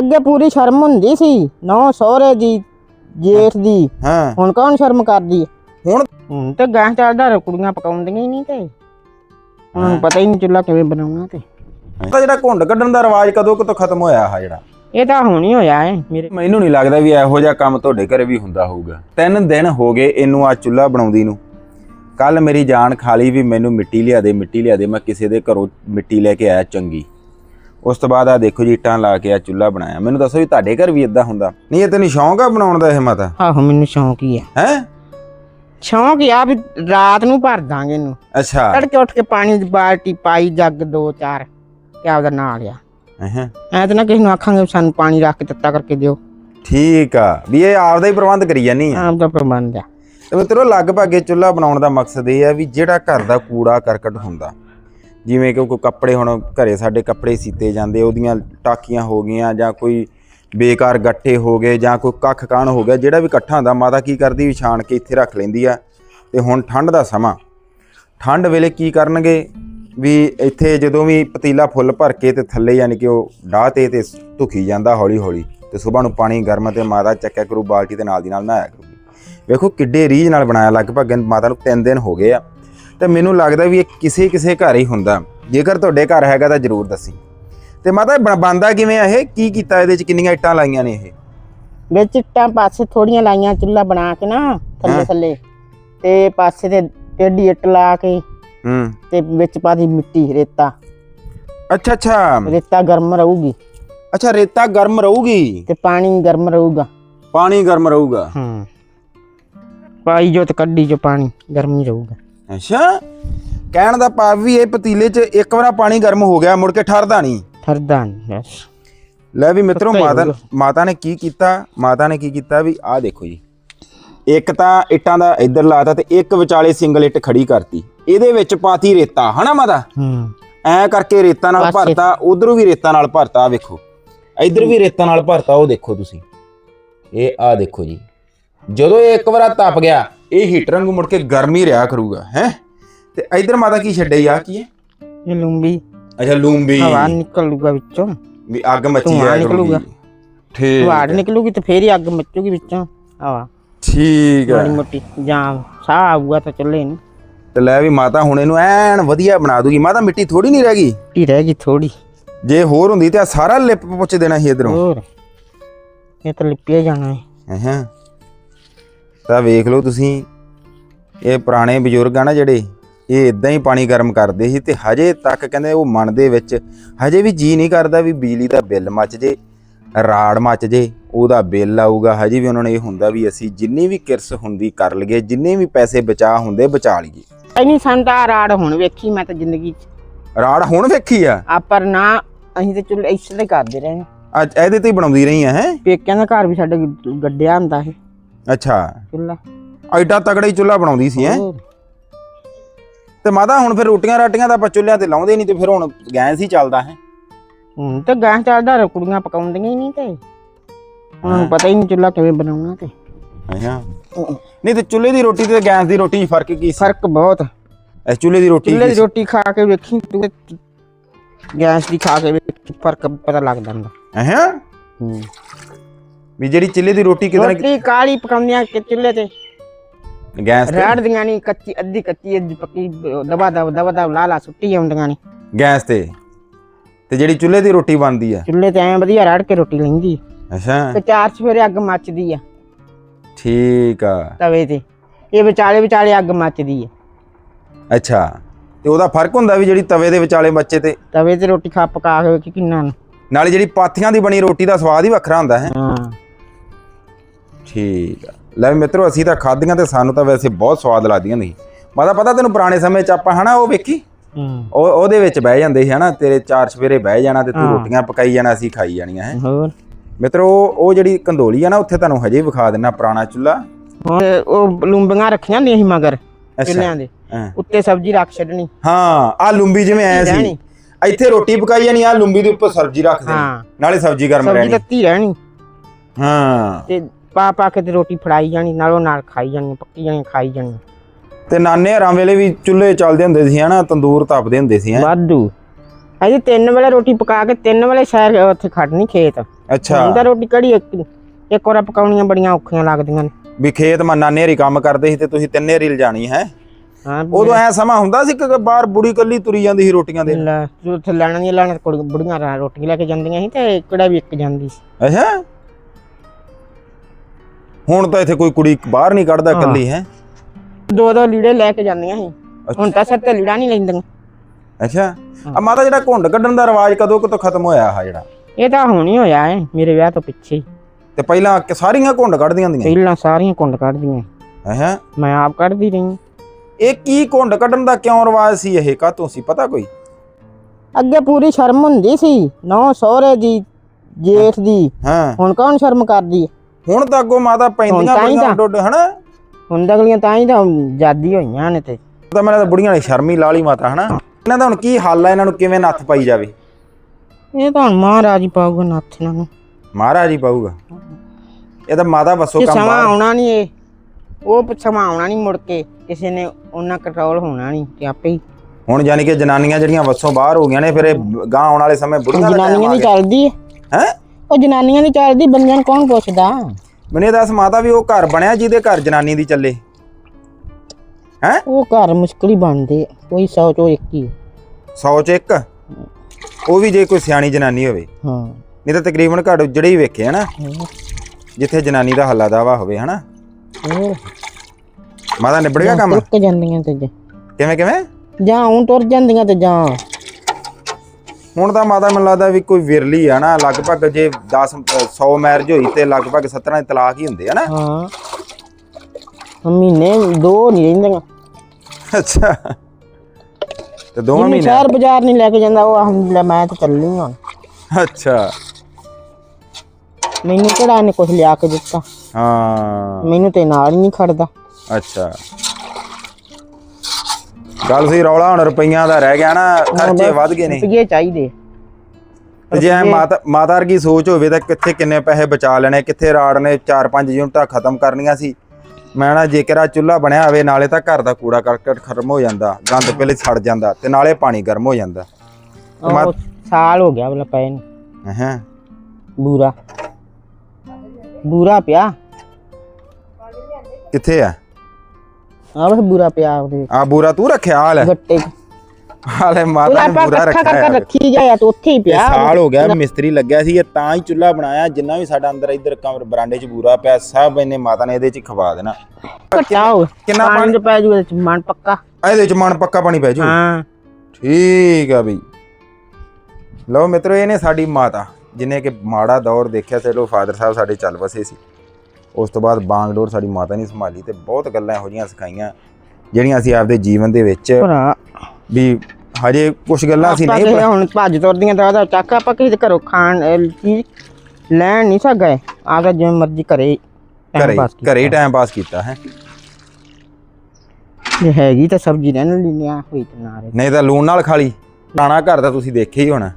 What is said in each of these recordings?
ਅੱਗੇ ਪੂਰੀ ਸ਼ਰਮ ਹੁੰਦੀ ਸੀ ਨੌ ਸਹੁਰੇ ਦੀ ਜੇਠ ਦੀ। ਹਾਂ। ਹੁਣ ਕੌਣ ਸ਼ਰਮ ਕਰਦੀ ਹੈ ਹੁਣ? ਹੁਣ ਤੇ ਗਾਂ ਚੱਲਦਾ ਕੁੜੀਆਂ ਪਕਾਉਂਦੀਆਂ ਹੀ ਨਹੀਂ ਤੇ। ਹਾਂ। ਪਤਾ ਹੀ ਨਹੀਂ ਚੁੱਲਾ ਕਿਵੇਂ ਬਣਾਉਣਾ ਤੇ। ਤਾਂ ਜਿਹੜਾ ਘੁੰਡ ਕੱਢਣ ਦਾ ਰਿਵਾਜ ਕਦੋਂ ਕਦੋਂ ਖਤਮ ਹੋਇਆ ਆ ਜਿਹੜਾ? ਇਹ ਤਾਂ ਹੁਣ ਹੀ ਹੋਇਆ ਹੈ ਮੇਰੇ। ਮੈਨੂੰ ਨਹੀਂ ਲੱਗਦਾ ਵੀ ਇਹੋ ਜਿਹਾ ਕੰਮ ਤੁਹਾਡੇ ਘਰੇ ਵੀ ਹੁੰਦਾ ਹੋਊਗਾ। ਤਿੰਨ ਦਿਨ ਹੋ ਗਏ ਇਹਨੂੰ ਆ ਚੁੱਲ੍ਹਾ ਬਣਾਉਂਦੀ ਨੂੰ। ਕੱਲ ਮੇਰੀ ਜਾਨ ਖਾਲੀ ਵੀ ਮੈਨੂੰ ਮਿੱਟੀ ਲਿਆ ਦੇ ਮਿੱਟੀ ਲਿਆ ਦੇ ਮੈਂ ਕਿਸੇ ਦੇ ਘਰੋਂ ਮਿੱਟੀ ਲੈ ਕੇ ਆਇਆ ਚੰਗੀ। ਉਸ ਤੋਂ ਬਾਅਦ ਆ ਦੇਖੋ ਜੀ ਇੱਟਾਂ ਲਾ ਕੇ ਆ ਚੁੱਲ੍ਹਾ ਬਣਾਇਆ। ਮੈਨੂੰ ਦੱਸੋ ਵੀ ਤੁਹਾਡੇ ਘਰ ਵੀ ਇਦਾਂ ਹੁੰਦਾ? ਨਹੀਂ ਇਹ ਤੈਨੂੰ ਸ਼ੌਂਕ ਆ ਬਣਾਉਣ ਦਾ ਇਹ ਮਾਤਾ? ਆਹੋ ਮੈਨੂੰ ਸ਼ੌਂਕ ਹੀ ਆ। ਹੈ? ਸ਼ੌਂਕ ਆ ਵੀ ਰਾਤ ਨੂੰ ਭਰ ਦਾਂਗੇ ਇਹਨੂੰ। ਅੱਛਾ। ਤੜਕੇ ਉੱਠ ਕੇ ਪਾਣੀ ਦੀ ਬਾਲਟੀ ਪਾਈ ਜੱਗ ਦੋ ਚਾਰ ਤੇ ਆਪਦਾ ਨਾਂ ਲਿਆ ਅਹਾਂ, ਐ ਤਾਂ ਨਾ ਕਿਸੇ ਨੂੰ ਆਖਾਂਗੇ ਵੀ ਸਾਨੂੰ ਪਾਣੀ ਰੱਖ ਕੇ ਤੱਤਾ ਕਰਕੇ ਦਿਓ। ਠੀਕ ਆ। ਵੀ ਇਹ ਆਪਦਾ ਹੀ ਪ੍ਰਬੰਧ ਕਰੀ ਜਾਨੀ ਆ। ਆਪਦਾ ਪ੍ਰਬੰਧ ਆ। ਤੇ ਮਿੱਤਰੋ ਲਗਭਗ ਇਹ ਚੁੱਲ੍ਹਾ ਬਣਾਉਣ ਦਾ ਮਕਸਦ ਇਹ ਹੈ ਵੀ ਜਿਹੜਾ ਘਰ ਦਾ ਕੂੜਾ ਕਰਕਟ ਹੁੰਦਾ। ਜਿਵੇਂ ਕਿ ਕੋਈ ਕੱਪੜੇ ਹੁਣ ਘਰੇ ਸਾਡੇ ਕੱਪੜੇ ਸੀਤੇ ਜਾਂਦੇ, ਉਹਦੀਆਂ ਟਾਕੀਆਂ ਹੋ ਗਈਆਂ ਜਾਂ ਕੋਈ ਬੇਕਾਰ ਗੱਟੇ ਹੋ ਗਏ ਜਾਂ ਕੋਈ ਕੱਖ ਕਾਣ ਹੋ ਗਿਆ, ਜਿਹੜਾ ਵੀ ਇਕੱਠਾ ਹੁੰਦਾ, ਮਾਤਾ ਕੀ ਕਰਦੀ? ਵਿਛਾਣ ਕੇ ਇੱਥੇ ਰੱਖ ਲੈਂਦੀ ਆ। ਤੇ ਹੁਣ ਠੰਡ ਦਾ ਸਮਾਂ। ਠੰਡ ਵੇਲੇ ਕੀ ਕਰਨਗੇ? ਵੀ ਇੱਥੇ ਜਦੋਂ ਵੀ ਪਤੀਲਾ ਫੁੱਲ ਭਰ ਕੇ ਤੇ ਥੱਲੇ ਯਾਨੀ ਕਿ ਉਹ ਡਾਹ ਤੇ ਤੇ ਧੁਖੀ ਜਾਂਦਾ ਹੌਲੀ ਹੌਲੀ ਤੇ ਸਵੇਰ ਨੂੰ ਪਾਣੀ ਗਰਮ ਤੇ ਮਾਤਾ ਚੱਕਿਆ ਕਰੂ, ਬਾਲਟੀ ਦੇ ਨਾਲ ਦੀ ਨਾਲ ਨਹਾਇਆ ਕਰੂ। ਵੇਖੋ ਕਿੱਡੇ ਰੀਝ ਨਾਲ ਬਣਾਇਆ, ਲਗਭਗ ਮਾਤਾ ਨੂੰ 3 ਦਿਨ ਹੋ ਗਏ ਆ। ਤੇ ਮੈਨੂੰ ਲੱਗਦਾ ਵੀ ਇਹ ਕਿਸੇ ਕਿਸੇ ਘਰ ਹੀ ਹੁੰਦਾ। ਜੇਕਰ ਤੁਹਾਡੇ ਘਰ ਹੈਗਾ ਤਾਂ ਜਰੂਰ ਦੱਸੀ। ਤੇ ਮਾਤਾ ਬਣਦਾ ਕਿਵੇਂ ਆ ਇਹ? ਕੀ ਕੀਤਾ ਇਹਦੇ ਚ ਕਿੰਨੀਆਂ ਇੱਟਾਂ ਲਾਈਆਂ ਨੇ ਇਹ? ਵਿੱਚ ਇੱਟਾਂ ਪਾਸੇ ਥੋੜੀਆਂ ਲਾਈਆਂ ਚੁੱਲਾ ਬਣਾ ਕੇ ਨਾ। ਥੱਲੇ ਥੱਲੇ। ਤੇ ਪਾਸੇ ਤੇ ਟੇਢੀ ਇੱਟ ਲਾ ਕੇ ਹੂੰ। ਤੇ ਵਿੱਚ ਪਾਦੀ ਮਿੱਟੀ ਰੇਤਾ। ਅੱਛਾ ਅੱਛਾ। ਰੇਤਾ ਗਰਮ ਰਹੂਗੀ। ਅੱਛਾ ਰੇਤਾ ਗਰਮ ਰਹੂਗੀ? ਤੇ ਪਾਣੀ ਗਰਮ ਰਹੂਗਾ। ਪਾਣੀ ਗਰਮ ਰਹੂਗਾ। ਹਾਂ। ਪਾਈ ਜੋ ਤੇ ਕੱਢੀ ਜੋ ਪਾਣੀ ਗਰਮ ਹੀ ਰਹੂਗਾ। ਅੱਛਾ। ਕਹਿਣ ਦਾ ਭਾਵ ਵੀ ਇਹ ਪਤੀਲੇ 'ਚ ਇੱਕ ਵਾਰ ਪਾਣੀ ਗਰਮ ਹੋ ਗਿਆ ਮੁੜ ਕੇ ਠਰਦਾ ਨਹੀਂ। ਠਰਦਾ ਨਹੀਂ ਬਸ। ਲੈ ਵੀ ਮਿੱਤਰੋ ਮਾਤਾ। ਮਾਤਾ ਨੇ ਕੀ ਕੀਤਾ ਮਾਤਾ ਨੇ ਕੀ ਕੀਤਾ ਵੀ ਆਹ ਦੇਖੋ ਜੀ। ਇੱਕ ਤਾਂ ਇੱਟਾਂ ਦਾ ਇੱਧਰ ਲਾਤਾ ਤੇ ਇੱਕ ਵਿਚਾਲੇ ਸਿੰਗਲ ਇੱਟ ਖੜੀ ਕਰਤੀ। ਇਹਦੇ ਵਿੱਚ ਪਾਤੀ ਰੇਤਾ ਹਨਾ ਮਾਤਾ? ਹੂੰ। ਐ ਕਰਕੇ ਰੇਤਾ ਨਾਲ। ਭਰਤਾ ਉਧਰੋਂ ਵੀ ਰੇਤਾ ਨਾਲ ਭਰਤਾ ਵੇਖੋ। ਇੱਧਰ ਵੀ ਰੇਤਾ ਨਾਲ ਭਰਤਾ ਉਹ ਦੇਖੋ ਤੁਸੀਂ। ਇਹ ਆਹ ਦੇਖੋ ਜੀ। ਜਦੋਂ ਇਹ ਇੱਕ ਵਾਰ ਤਪ ਗਿਆ ਇਹ ਹੀਟਰ ਵਾਂਗੂ ਮੁੜ ਕੇ ਗਰਮ ਰਿਹਾ ਕਰੂਗਾ ਹੈ? ਤੇ ਇੱਧਰ ਮਾਤਾ ਕੀ ਛੱਡੇ ਆ ਕੀ ਹੈ? ਇਹ ਲੰਬੀ। ਅੱਛਾ ਲੂੰਬੀ। ਹਵਾ ਨਿਕਲੂਗਾ ਵਿੱਚੋਂ। ਵੀ ਅੱਗ ਮੱਚੀ ਜਾਇਆ ਨਿਕਲੂਗਾ। ਠੀਕ ਹਵਾ ਨਿਕਲੂਗੀ ਤੇ ਫੇਰ ਹੀ ਅੱਗ ਮੱਚੂਗੀ ਵਿੱਚੋਂ। ਹਵਾ। ਠੀਕ ਹੈ। ਮਾੜੀ ਮੋਟੀ ਜਾਂ ਸਾਹ ਆਊਗਾ ਤਾਂ ਚੱਲੇ ਨਹੀਂ ਤੇ ਲੈ ਵੀ ਮਾਤਾ ਹੁਣ ਇਹਨੂੰ ਐਨ ਵਧੀਆ ਬਣਾ ਦੂਗੀ। ਮਾਤਾ ਮਿੱਟੀ ਥੋੜੀ ਨਹੀਂ ਰਹਿ ਗਈ? ਟੀ ਰਹਿ ਗਈ ਥੋੜੀ ਜੇ ਹੋਰ ਹੁੰਦੀ ਤੇ ਆ ਸਾਰਾ ਲਿਪ ਪੁੱਛ ਦੇਣਾ ਸੀ ਇਧਰੋਂ। ਹੋਰ? ਇਹ ਤਾਂ ਲਿਪਿਆ ਜਾਣਾ ਹੈ ਹਾਂ। ਤਾਂ ਵੇਖ ਲਓ ਤੁਸੀਂ ਇਹ ਪੁਰਾਣੇ ਬਜ਼ੁਰਗ ਆ ਨਾ ਜਿਹੜੇ ਇਹ ਇਦਾਂ ਹੀ ਪਾਣੀ ਗਰਮ ਕਰਦੇ ਸੀ ਤੇ ਹਜੇ ਤੱਕ ਕਹਿੰਦੇ ਉਹ ਮਨ ਦੇ ਵਿੱਚ ਹਜੇ ਵੀ ਜੀ ਨਹੀਂ ਕਰਦਾ ਵੀ ਬਿਜਲੀ ਦਾ ਬਿੱਲ ਮੱਚ ਜੇ ਰਾੜ ਮੱਚ ਜੇ ਉਹਦਾ ਬਿੱਲ ਆਊਗਾ। ਹਜੇ ਵੀ ਉਹਨਾਂ ਨੂੰ ਇਹ ਹੁੰਦਾ ਵੀ ਅਸੀਂ ਜਿੰਨੀ ਵੀ ਕਿਰਸ ਹੁੰਦੀ ਕਰ ਲਈਏ ਜਿੰਨੇ ਵੀ ਪੈਸੇ ਬਚਾ ਹੁੰਦੇ ਬਚਾ ਲਈਏ। ਐਨੀ ਸੰਤਾ ਰਾੜ ਹੁਣ ਵੇਖੀ ਮੈਂ ਤਾਂ ਜ਼ਿੰਦਗੀ ਚ। ਰਾੜ ਹੁਣ ਵੇਖੀ ਆ? ਆ ਪਰ ਨਾ ਅਸੀਂ ਤੇ ਚੁੱਲ੍ਹੇ ਇਸ ਤੇ ਕਰਦੇ ਰਹੇ ਹਾਂ। ਅੱਜ ਇਹਦੇ ਤੇ ਹੀ ਬਣਾਉਂਦੀ ਰਹੀ ਆ ਹੈ? ਪੇਕਿਆਂ ਦਾ ਘਰ ਵੀ ਸਾਡੇ ਗੱਡਿਆ ਹੁੰਦਾ ਸੀ। ਅੱਛਾ। ਚੁੱਲ੍ਹਾ। ਐਡਾ ਤਗੜਾ ਹੀ ਚੁੱਲ੍ਹਾ ਬਣਾਉਂਦੀ ਸੀ ਹੈ? ਹੋਰ। ਤੇ ਮਾਤਾ ਹੁਣ ਫਿਰ ਰੋਟੀਆਂ ਰਾਟੀਆਂ ਤਾਂ ਆਪਾਂ ਚੁੱਲ੍ਹਿਆਂ ਤੇ ਲਾਉਂਦੇ ਨਹੀਂ ਤੇ ਫਿਰ ਹੁਣ ਗੈਸ ਹੀ ਚੱਲਦਾ ਹੈ? ਹੁਣ ਤੇ ਗਾਂ ਚੱਲਦਾ ਕੁੜੀਆਂ ਪਕਾਉਂਦੀਆਂ ਹੀ ਨਹੀਂ ਤੇ। ਹੁਣ ਪਤਾ ਹੀ ਨਹੀਂ ਚੁੱਲ੍ਹਾ ਕਿਵੇਂ ਬਣਾਉਣਾ ਤੇ। ਅੱਛਾ। ਨਹੀਂ ਤੇ ਚੁੱਲ੍ਹੇ ਦੀ ਰੋਟੀ ਤੇ ਗੈਸ ਦੀ ਰੋਟੀ 'ਚ ਫ਼ਰਕ ਕੀ ਸੀ? ਫ਼ਰਕ ਬਹੁਤ। ਇਸ ਚੁੱਲ੍ਹੇ ਦੀ ਰੋਟੀ ਚੁੱਲ੍ਹੇ ਕੀ ਦੀ? ਰੋਟੀ ਖਾ ਕੇ ਵੇਖੀ ਤੂੰ ਤੇ ਗੈਸ ਦੀ ਖਾ ਕੇ ਵੇਖੀ ਫ਼ਰਕ ਪਤਾ ਲੱਗਦਾ ਹੁੰਦਾ ਹੈਂ ਹੂੰ। ਵੀ ਜਿਹੜੀ ਚੁੱਲ੍ਹੇ ਦੀ ਰੋਟੀ ਕਿਦਾਂ ਰੋਟੀ ਕਾਲੀ ਪਕਾਉਂਦੀਆਂ ਕਿ ਚੁੱਲ੍ਹੇ ਤੇ। ਗੈਸ ਤੇ? ਰਾੜਦੀਆਂ ਨਹੀਂ ਕੱਚੀ ਅੱਧੀ ਕੱਚੀ ਅੱਧੀ ਪੱਕੀ ਦਵਾ ਦਵਾ ਦਵਾ ਦਵਾ ਲਾ ਲਾ ਸੁੱਟੀ ਆਉਂਦੀਆਂ ਨੇ ਗੈਸ ਤੇ? ਤੇ ਜਿਹੜੀ ਚੁੱਲ੍ਹੇ ਦੀ ਰੋਟੀ ਬਣਦੀ ਆ? ਚੁੱਲ੍ਹੇ ਤੇ ਐਂ ਵਧੀਆ ਰੜ ਕੇ ਰੋਟੀ ਲੈਂਦੀ ਅੱਛਾ। ਤੇ ਚਾਰ ਸਵੇਰੇ ਅੱਗ ਮੱਚਦੀ ਆ। ਠੀਕ ਆ। ਤਵੇ ਤੇ। ਇਹ ਵਿਚਾਲੇ ਵਿਚਾਲੇ ਅੱਗ ਮੱਚਦੀ ਆ। ਅੱਛਾ। ਤੇ ਉਹਦਾ ਫ਼ਰਕ ਹੁੰਦਾ ਵੀ ਜਿਹੜੀ ਤਵੇ ਦੇ ਵਿਚਾਲੇ ਬੱਚੇ ਤੇ? ਤਵੇ ਤੇ ਰੋਟੀ ਖਾ ਪਕਾ ਕੇ ਵੇਖੀ ਕਿੰਨਾ ਨੂੰ। ਨਾਲੇ ਜਿਹੜੀ ਪਾਥੀਆਂ ਦੀ ਬਣੀ ਰੋਟੀ ਦਾ ਸਵਾਦ ਹੀ ਵੱਖਰਾ ਹੁੰਦਾ ਹੈ। ਹਾਂ। ਠੀਕ ਆ। ਲੈ ਮਿੱਤਰੋ ਅਸੀਂ ਤਾਂ ਖਾਧੀਆਂ ਤੇ ਸਾਨੂੰ ਤਾਂ ਵੈਸੇ ਬਹੁਤ ਸਵਾਦ ਲੱਗਦੀਆਂ ਨਹੀਂ ਮਾਤਾ ਪਤਾ ਤੈਨੂੰ ਪੁਰਾਣੇ ਸਮੇਂ ਚ ਆਪਾਂ ਹਨਾ ਉਹ ਵੇਖੀ? ਉਹ ਉਹਦੇ ਵਿੱਚ ਬਹਿ ਜਾਂਦੇ ਸੀ ਹਨਾ ਤੇਰੇ ਚਾਰ ਸਵੇਰੇ ਬਹਿ ਜਾਣਾ ਤੇ ਤੂੰ। ਰੋਟੀਆਂ ਪਕਾਈ ਜਾਣਾ ਅਸੀਂ ਖਾਈ ਜਾਣੀਆਂ ਹੈ। ਹੋਰ? ਮਿੱਤਰੋ ਉਹ ਜਿਹੜੀ ਕੰਦੋਲੀ ਆ ਨਾ ਉੱਥੇ ਤੁਹਾਨੂੰ ਹਜੇ ਵਿਖਾ ਦੇਣਾ ਪੁਰਾਣਾ ਚੁੱਲਾ ਉਹ ਲੂੰਬੀਆਂ ਰੱਖੀਆਂ ਹੁੰਦੀਆਂ ਸੀ ਮਗਰ ਚੁੱਲ੍ਹਿਆਂ ਦੇ। ਉੱਤੇ ਸਬਜ਼ੀ ਰੱਖ ਛੱਡਣੀ। ਹਾਂ ਆ ਲੰਬੀ ਜਿਵੇਂ ਐ ਸੀ। ਇੱਥੇ ਰੋਟੀ ਪਕਾਈ ਜਾਣੀ ਆ ਲੰਬੀ ਦੇ ਉੱਪਰ ਸਬਜ਼ੀ ਰੱਖ ਦੇਣੀ। ਨਾਲੇ ਸਬਜ਼ੀ ਗਰਮ ਸਬਜ਼ੀ ਰਹਿਣੀ। ਤੱਤੀ ਰਹਿਣੀ। ਹਾਂ। ਤੇ ਪਾ ਪਾ ਕੇ ਤੇ ਰੋਟੀ ਫੜਾਈ ਜਾਣੀ ਨਾਲੋਂ ਨਾਲ ਖਾਈ ਜਾਣੀ ਪੱਕੀ ਜਾਣੀ ਖਾਈ ਜਾਣੀ। ਤੇ ਨਾਨੇ ਹਰਾਂ ਵੇਲੇ ਵੀ ਚੁੱਲ੍ਹੇ ਚੱਲਦੇ ਹੁੰਦੇ ਸੀ ਹਨਾ? ਤੰਦੂਰ ਤਪਦੇ ਹੁੰਦੇ ਸੀ ਹੈਂ? ਵਾਧੂ। ਅਜੇ ਤਿੰਨ ਵੇਲੇ ਰੋਟੀ ਪਕਾ ਕੇ ਤਿੰਨ ਵੇਲੇ ਸ਼ਹਿਰ ਉੱਥੇ ਖੜਨੀ ਖੇਤ। ਅੱਛਾ। ਤਾਂ ਰੋਟੀ ਕੜੀ ਇੱਕ ਇੱਕ ਵਾਰ ਪਕਾਉਣੀਆਂ ਬੜੀਆਂ ਔਖੀਆਂ ਲੱਗਦੀਆਂ ਨੇ। ਵੀ ਖੇਤ ਮੰਨਾ ਨੇਰੀ ਕੰਮ ਕਰਦੇ ਸੀ ਤੇ ਤੁਸੀਂ ਤਿੰਨੇ ਰੀਲ ਜਾਣੀ ਹੈ? ਹਾਂ ਉਦੋਂ ਐ ਸਮਾਂ ਹੁੰਦਾ ਸੀ ਕਿ ਬਾਹਰ ਬੁੜੀ ਕੱਲੀ ਤੁਰੀ ਜਾਂਦੀ ਸੀ ਰੋਟੀਆਂ ਦੇ ਲੈ ਜੋ ਉੱਥੇ ਲੈਣਾ ਨਹੀਂ ਲੈਣਾ ਕੁੜੀ ਬੁੜੀਆਂ ਰਾ- ਰੋਟੀ ਲੈ ਕੇ ਜਾਂਦੀਆਂ ਸੀ ਤੇ ਕਿਹੜਾ ਵੀ ਇੱਕ ਜਾਂਦੀ ਸੀ। ਅੱਛਾ। ਹੁਣ ਤਾਂ ਇੱਥੇ ਕੋਈ ਕੁੜੀ ਬਾਹਰ ਨਹੀਂ ਕੱਢਦਾ ਕੱਲੀ ਹੈ? ਦੋ ਦੋ ਲੀੜੇ ਲੈ ਕੇ ਜਾਂਦੀਆਂ ਸੀ। ਹੁਣ ਤਾਂ ਸਿਰ ਤੇ ਲੀੜਾ ਨਹੀਂ ਲੈਂਦੀਆਂ। ਅੱਛਾ। ਆ ਮਾਤਾ ਜਿਹੜਾ ਘੁੰਡ ਕੱਢਣ ਦਾ ਰਿਵਾਜ ਕਦੋਂ ਕਿਤੋਂ ਖਤਮ ਹੋਇਆ ਆ ਜਿਹੜਾ? ਇਹ ਤਾਂ ਹੁਣ ਹੀ ਹੋਇਆ ਹੈ ਮੇਰੇ ਵਿਆਹ ਤੋਂ ਪਿੱਛੇ ਹੀ। ਤੇ ਪਹਿਲਾਂ ਕਿ ਸਾਰੀਆਂ ਘੁੰਡ ਕੱਢਦੀਆਂ ਹੁੰਦੀਆਂ? ਪਹਿਲਾਂ ਸਾਰੀਆਂ ਕੁੰਡ ਕੱਢਦੀਆਂ ਅੱਛਾ ਮੈਂ ਆਪ ਕੱਢਦੀ ਰਹੀ ਇਹ ਕੀ ਘੁੰਡ ਕੱਢਣ ਦਾ ਕਿਉਂ ਰਿਵਾਜ ਸੀ ਇਹ? ਕਾਤੋਂ ਸੀ? ਪਤਾ ਕੋਈ? ਅੱਗੇ ਪੂਰੀ ਸ਼ਰਮ ਹੁੰਦੀ ਸੀ। ਨੌ ਸਹੁਰੇ ਦੀ ਜੇਠ ਦੀ। ਹਾਂ। ਹੁਣ ਕੌਣ ਸ਼ਰਮ ਕਰਦੀ? ਹੈ ਹੁਣ ਤਾਂ ਅੱਗੋਂ ਮਾਤਾ ਪੈਂਦੀਆਂ ਤਾਂ ਹੀ ਬੜੀਆਂ ਤਾਂ। ਡੁੱਡ ਹਨਾ? ਹੁਣ ਤਾਂ ਅਗਲੀਆਂ ਤਾਂ ਹੀ ਤਾਂ ਜਾਦੀ ਹੋਈਆਂ ਨੇ ਤੇ। ਤਾਂ ਮੈਨੂੰ ਤਾਂ ਬੁੜੀਆਂ ਨੇ ਸ਼ਰਮੀ ਲਾਲੀ ਮਾਤਾ ਹਨਾ? ਇਹਨਾਂ ਦਾ ਹੁਣ ਕੀ ਹੱਲ ਆ? ਇਹਨਾਂ ਨੂੰ ਕਿਵੇਂ ਨੱਥ ਪਾਈ ਜਾਵੇ? ਇਹ ਤਾਂ ਹੁਣ ਮਹਾਰਾਜ ਹੀ ਪਾਊਗਾ ਨੱਥ ਇਹਨਾਂ ਨੂੰ। ਮਹਾਰਾਜ ਹੀ ਪਾਊਗਾ। ਇਹ ਤਾਂ ਮਾਤਾ ਵੱਸੋ ਕੰਮ ਸਮਾਂ ਬਾਹਰ। ਆਉਣਾ ਨਹੀਂ ਇਹ ਉਹ ਪ- ਸਮਾਂ ਆਉਣਾ ਨਹੀਂ ਮੁੜ ਕੇ ਕਿਸੇ ਨੇ ਉਹਨਾਂ ਕੰਟਰੋਲ ਹੋਣਾ ਨਹੀਂ ਤੇ ਆਪੇ ਹੀ। ਹੁਣ ਯਾਨੀ ਕਿ ਜਨਾਨੀਆਂ ਜਿਹੜੀਆਂ ਵੱਸੋਂ ਬਾਹਰ ਹੋ ਗਈਆਂ ਨੇ ਫਿਰ ਇਹ ਗਾਂ ਆਉਣ ਵਾਲੇ ਸਮੇਂ ਬੁੜੀਆਂ ਦਾ ਜਨਾਨੀਆਂ ਦੀ ਚੱਲਦੀ ਹੈ ਹੈ? ਉਹ ਜਨਾਨੀਆਂ ਦੀ ਚੱਲਦੀ ਬੰਦਿਆਂ ਨੂੰ ਕੌਣ ਪੁੱਛਦਾ? ਮੈਨੂੰ ਇਹ ਦੱਸ ਮਾਤਾ ਵੀ ਉਹ ਘਰ ਬਣਿਆ ਜਿਹਦੇ ਘਰ ਜਨਾਨੀ ਦੀ ਚੱਲੇ। ਹੈ? ਉਹ ਘਰ ਮੁਸ਼ਕਲ ਹੀ ਬਣਦੇ ਆ। ਕੋਈ ਸੌ ਚੋ ਇੱਕ ਹੀ। ਹੈ। 100 ਚ ਇੱਕ? ਉਹ ਵੀ ਜੇ ਕੋਈ ਸਿਆਣੀ ਜਨਾਨੀ ਹੋਵੇ। ਹਾਂ। ਨਹੀਂ ਤਾਂ ਤਕਰੀਬਨ ਘਰ ਜਿਹੜੇ ਹੀ ਵੇਖੇ ਹਨਾ? ਜਿੱਥੇ ਜਨਾਨੀ ਦਾ ਹੱਲਾ ਦਾਵਾ ਹੋਵੇ ਹਨਾ? ਹੋਰ? ਮਾਤਾ ਨਿਬੜ ਗਿਆ ਕੰਮ? ਰੁਕ ਜਾਂਦੀਆਂ ਤੇ ਜਾਂ- ਕਿਵੇਂ ਕਿਵੇਂ? ਜਾਂ ਉਹ ਤੁਰ ਜਾਂਦੀਆਂ ਤੇ ਜਾਂ। ਹੁਣ ਤਾਂ ਮਾਤਾ ਮੈਨੂੰ ਲੱਗਦਾ ਵੀ ਕੋਈ ਵਿਰਲੀ ਆ ਨਾ ਲਗਭਗ ਜੇ 10 100 ਮੈਰਿਜ ਹੋਈ ਤੇ ਲਗਭਗ 17 ਤਲਾਕ ਹੀ ਹੁੰਦੇ ਆ ਨਾ। ਹਾਂ। ਮਹੀਨੇ ਦੋ ਨਹੀਂ ਰਹਿੰਦੀਆਂ। ਅੱਛਾ। ਤੇ ਜਿਹਨੂੰ ਮਹੀਨੇ ਸ਼ਹਿਰ ਬਾਜ਼ਾਰ ਨਹੀਂ ਲੈ ਕੇ ਜਾਂਦਾ ਉਹ ਅਲਹਮਦੁਲਿਲਾ ਮੈਂ ਤਾਂ ਚੱਲੀ ਹੁਣ। ਅੱਛਾ। ਮੈਨੂੰ ਕਿਹੜਾ ਇਹਨੇ ਕੁਝ ਲਿਆ ਕੇ ਦਿੱਤਾ? ਹਾਂ। ਮੈਨੂੰ ਤੇ ਨਾਲ ਹੀ ਨਹੀਂ ਖੜਦਾ। ਅੱਛਾ। ਗੱਲ ਸੀ ਰੌਲਾ ਹੁਣ ਰੁਪਈਆਂ ਦਾ ਰਹਿ ਗਿਆ ਨਾ ਖਰਚੇ ਵੱਧ ਗਏ ਨੇ। ਰੁਪਈਏ ਚਾਹੀਦੇ। ਤੇ ਜੇ ਐਂ ਮਾਤਾ ਮਾਤਾ ਵਰਗੀ ਸੋਚ ਹੋਵੇ ਤਾਂ ਕਿੱਥੇ ਕਿੰਨੇ ਪੈਸੇ ਬਚਾ ਲੈਣੇ ਕਿੱਥੇ ਰਾੜ ਨੇ 4-5 ਯੂਨਿਟਾਂ ਖਤਮ ਕਰਨੀਆਂ ਸੀ। ਮੈਂ ਨਾ ਜੇਕਰ ਆ ਚੁੱਲ੍ਹਾ ਬਣਿਆ ਹੋਵੇ ਨਾਲੇ ਤਾਂ ਘਰ ਦਾ ਕੂੜਾ ਕਰਕਟ ਖਤਮ ਹੋ ਜਾਂਦਾ ਗੰਦ ਪਹਿਲੇ ਛੜ ਜਾਂਦਾ ਤੇ ਨਾਲੇ ਪਾਣੀ ਗਰਮ ਹੋ ਜਾਂਦਾ। ਉਹ ਸਾਲ ਹੋ ਗਿਆ ਬਲਾ ਪਏ ਨੂੰ। ਹਾਂ? ਬੂਰਾ। ਬੂਰਾ ਪਿਆ। ਕਿੱਥੇ ਆ? ਆਹ ਵੇ ਬੂਰਾ ਪਿਆ ਉਹਦੇ। ਆ ਬੂਰਾ ਤੂੰ ਰੱਖਿਆ ਹਾਲ ਗੱਟੇ। 'ਚ। ਹਾਲੇ ਮਾਤਾ ਨੇ ਆਪਾਂ ਬੂਰਾ ਇਕੱਠਾ ਰੱਖਿਆ ਕਰ ਹੈ। ਰੱਖੀ ਜਾਇਆ ਤੇ ਉੱਥੇ ਹੀ ਇਹ ਪਿਆ। ਸਾਲ ਹੋ ਗਿਆ ਮਿਸਤਰੀ ਲੱਗਿਆ ਸੀ ਇਹ ਤਾਂ ਹੀ ਚੁੱਲ੍ਹਾ ਬਣਾਇਆ ਜਿੰਨਾ ਵੀ ਸਾਡਾ ਅੰਦਰ ਇੱਧਰ ਕਮਰ ਬਰਾਂਡੇ 'ਚ ਬੂਰਾ ਪਿਆ ਸਭ ਇਹਨੇ ਮਾਤਾ ਨੇ ਇਹਦੇ 'ਚ ਹੀ ਖਵਾ ਦੇਣਾ। ਘਟਾ ਹੋ ਕਿੰਨਾ ਪਾਣੀ ਪੈ ਜੂ ਇਹਦੇ 'ਚ ਮਨ ਪੱਕਾ। ਆ ਇਹਦੇ 'ਚ ਮਨ ਪੱਕਾ ਪਾਣੀ ਪੈ ਜੂ। ਹਾਂ। ਠੀਕ ਆ ਬਈ। ਲਓ ਮਿੱਤਰੋ ਇਹਨੇ ਸਾਡੀ ਮਾਤਾ ਜਿਨੇ ਕਿ ਮਾੜਾ ਦੌਰ ਦੇਖਿਆ ਚਲੋ ਫਾਦਰ ਸਾਹਿਬ ਸਾਡੇ ਚੱਲ ਵਸੇ ਸੀ। ਉਸ ਤੋਂ ਬਾਅਦ ਬਾਂਗਡੋਰ ਸਾਡੀ ਮਾਤਾ ਨੇ ਸੰਭਾਲੀ ਤੇ ਬਹੁਤ ਗੱਲਾਂ ਇਹੋ ਜਿਹੀਆਂ ਸਿਖਾਈਆਂ ਜਿਹੜੀਆਂ ਅਸੀਂ ਆਪਦੇ ਜੀਵਨ ਦੇ ਵਿੱਚ ਭਰਾ ਵੀ ਹਜੇ ਕੁਝ ਗੱਲਾਂ ਅਸੀਂ ਨਹੀਂ ਕਿਸੇ ਹੁਣ ਭੱਜ ਤੁਰਦੀਆਂ ਤਾਂ ਉਹਦਾ ਚੱਕ ਆਪਾਂ ਕਿਸੇ ਦੇ ਘਰੋਂ ਖਾਣ ਚੀਜ਼ ਲੈਣ ਨਹੀਂ ਸਕੇ। ਆਦਾ ਜਿਵੇਂ ਮਰਜ਼ੀ time ਘਰੇ ਟਾਈਮ ਪਾਸ ਕੀਤਾ। ਹੈ। ਜੇ ਹੈਗੀ ਤਾਂ ਸਬਜ਼ੀ ਰਹਿਣ ਲਈ ਲਿਆ ਹੋਈ ਤੇ ਨਾ ਨਹੀਂ ਤਾਂ ਲੂਣ ਨਾਲ ਖਾ ਲਈ। ਪੁਰਾਣਾ ਘਰ ਤਾਂ ਤੁਸੀਂ ਦੇਖਿਆ ਹੀ ਹੋਣਾ।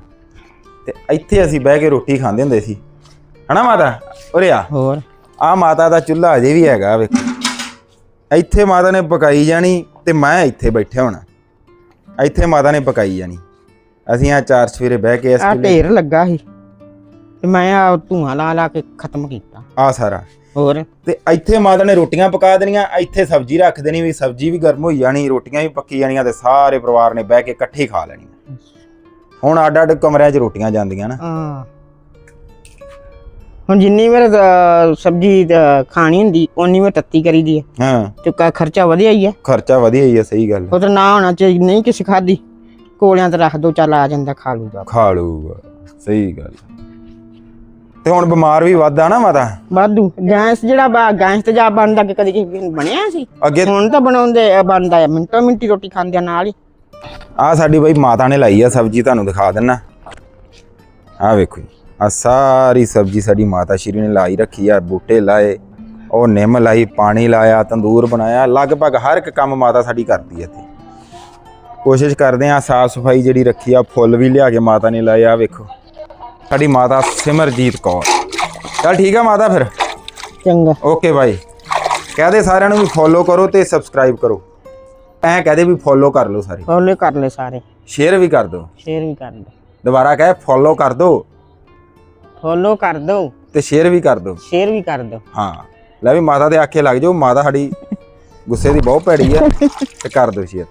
ਤੇ ਇੱਥੇ ਅਸੀਂ ਬਹਿ ਕੇ ਰੋਟੀ ਖਾਂਦੇ ਹੁੰਦੇ ਸੀ। ਹਨਾ ਮਾਤਾ? ਉਰੇ ਆ। ਹੋਰ? ਆ ਮਾਤਾ ਦਾ ਚੁੱਲ੍ਹਾ ਅਜੇ ਵੀ ਹੈਗਾ ਵੇਖੋ ਇੱਥੇ ਮਾਤਾ ਨੇ ਪਕਾਈ ਜਾਣੀ ਤੇ ਮੈਂ ਇੱਥੇ ਬੈਠਿਆ ਹੋਣਾ। ਇੱਥੇ ਮਾਤਾ ਨੇ ਪਕਾਈ ਜਾਣੀ। ਅਸੀਂ ਆ ਚਾਰ ਸਵੇਰੇ ਬਹਿ ਕੇ ਇਸ ਆ ਢੇਰ ਲੱਗਾ ਸੀ ਤੇ ਮੈਂ ਆ ਧੂਆਂ ਲਾ ਲਾ ਕੇ ਖਤਮ ਕੀਤਾ। ਆ ਸਾਰਾ। ਹੋਰ? ਤੇ ਇੱਥੇ ਮਾਤਾ ਨੇ ਰੋਟੀਆਂ ਪਕਾ ਦੇਣੀਆਂ ਇੱਥੇ ਸਬਜ਼ੀ ਰੱਖ ਦੇਣੀ ਵੀ ਸਬਜ਼ੀ ਵੀ ਗਰਮ ਹੋਈ ਜਾਣੀ ਰੋਟੀਆਂ ਵੀ ਪੱਕੀ ਜਾਣੀਆਂ ਤੇ ਸਾਰੇ ਪਰਿਵਾਰ ਨੇ ਬਹਿ ਕੇ ਇਕੱਠੇ ਖਾ ਲੈਣੀਆਂ। ਹੁਣ ਅੱਡ ਅੱਡ ਕਮਰਿਆਂ 'ਚ ਰੋਟੀਆਂ ਜਾਂਦੀਆਂ ਨਾ। ਹਾਂ। ਹੁਣ ਜਿੰਨੀ ਵਾਰ ਅਹ, ਸਬਜ਼ੀ ਖਾਣੀ ਹੁੰਦੀ ਓਨੀ ਵਾਰ ਤੱਤੀ ਕਰੀਦੀ ਹੈ ਹਾਂ। ਤੇ ਕਾ ਖਰਚਾ ਵਧੀਆ ਹੀ ਹੈ ਖਰਚਾ ਵਧੀਆ ਹੀ ਆ ਸਹੀ ਗੱਲ ਉਹ ਤਾਂ ਨਾ ਹੋਣਾ ਚਾਹੀਦਾ ਨਹੀਂ ਕਿਸੇ ਖਾਦੀ ਕੋਲਿਆਂ ਤੇ ਰੱਖ ਦੋ ਚੱਲ ਆ ਜਾਂਦਾ ਖਾ ਲੂਗਾ ਖਾ ਲੂਗਾ ਸਹੀ ਗੱਲ ਤੇ ਹੁਣ ਬਿਮਾਰ ਵੀ ਵੱਧਦਾ ਨਾ ਮਾਤਾ? ਵਾਧੂ ਗੈਸ ਜਿਹੜਾ ਬਾ ਗੈਸ ਤੇ ਜਾ ਬਣਦਾ ਕਿ ਕਦੀ ਕਿਸੇ ਬਣਿਆ ਸੀ? ਅੱਗੇ ਹੁਣ ਤਾਂ ਬਣਾਉਂਦੇ ਬਣਦਾ ਹੈ ਮਿੰਟੋ ਮਿੰਟੀ ਰੋਟੀ ਖਾਂਦੇ ਨਾਲ ਹੀ। ਆ ਸਾਡੀ ਬਈ ਮਾਤਾ ਨੇ ਲਾਈ ਆ ਸਬਜ਼ੀ ਤੁਹਾਨੂੰ ਦਿਖਾ ਦਿੰਨਾ। ਆ ਵੇਖੋ ਆ ਸਾਰੀ ਸਬਜ਼ੀ ਸਾਡੀ ਮਾਤਾ ਸ਼੍ਰੀ ਨੇ ਲਾਈ ਰੱਖੀ ਆ ਬੂਟੇ ਲਾਏ ਉਹ ਨਿੰਮ ਲਾਈ ਪਾਣੀ ਲਾਇਆ ਤੰਦੂਰ ਬਣਾਇਆ ਲਗਭਗ ਹਰ ਇੱਕ ਕੰਮ ਮਾਤਾ ਸਾਡੀ ਕਰਦੀ ਹੈ ਇੱਥੇ। ਕੋਸ਼ਿਸ਼ ਕਰਦੇ ਆ ਸਾਫ਼ ਸਫ਼ਾਈ ਜਿਹੜੀ ਰੱਖੀ ਆ ਫੁੱਲ ਵੀ ਲਿਆ ਕੇ ਮਾਤਾ ਨੇ ਲਾਏ ਆ ਵੇਖੋ। ਸਾਡੀ ਮਾਤਾ ਸਿਮਰਜੀਤ ਕੌਰ। ਚਲ ਠੀਕ ਆ ਮਾਤਾ ਫਿਰ। ਚੰਗਾ। Okay bye. ਕਹਦੇ ਸਾਰਿਆਂ ਨੂੰ ਵੀ ਫੋਲੋ ਕਰੋ ਤੇ ਸਬਸਕ੍ਰਾਈਬ ਕਰੋ। ਐਂ ਕਹਦੇ ਵੀ ਫੋਲੋ ਕਰ ਲਓ ਸਾਰੇ। ਫੋਲੇ ਕਰ ਲੈ ਸਾਰੇ। ਸ਼ੇਅਰ ਵੀ ਕਰ ਦਿਓ। ਸ਼ੇਅਰ ਵੀ ਕਰ ਲੈ ਦੁਬਾਰਾ ਕਹੇ ਫੋਲੋ ਕਰ ਦਿਓ ਫੋਲੋ ਕਰ ਦਿਓ ਤੇ ਸ਼ੇਅਰ ਵੀ ਕਰ ਦਿਓ ਸ਼ੇਅਰ ਵੀ ਕਰ ਦਿਓ ਹਾਂ। ਲੈ ਵੀ ਮਾਤਾ ਦੇ ਆਖੇ ਲੱਗ ਜਾਓ ਮਾਤਾ ਸਾਡੀ ਗੁੱਸੇ ਦੀ ਬਹੁਤ ਭੈੜੀ ਆ ਤੇ ਕਰ ਦਿਓ ਸ਼ੇਅਰ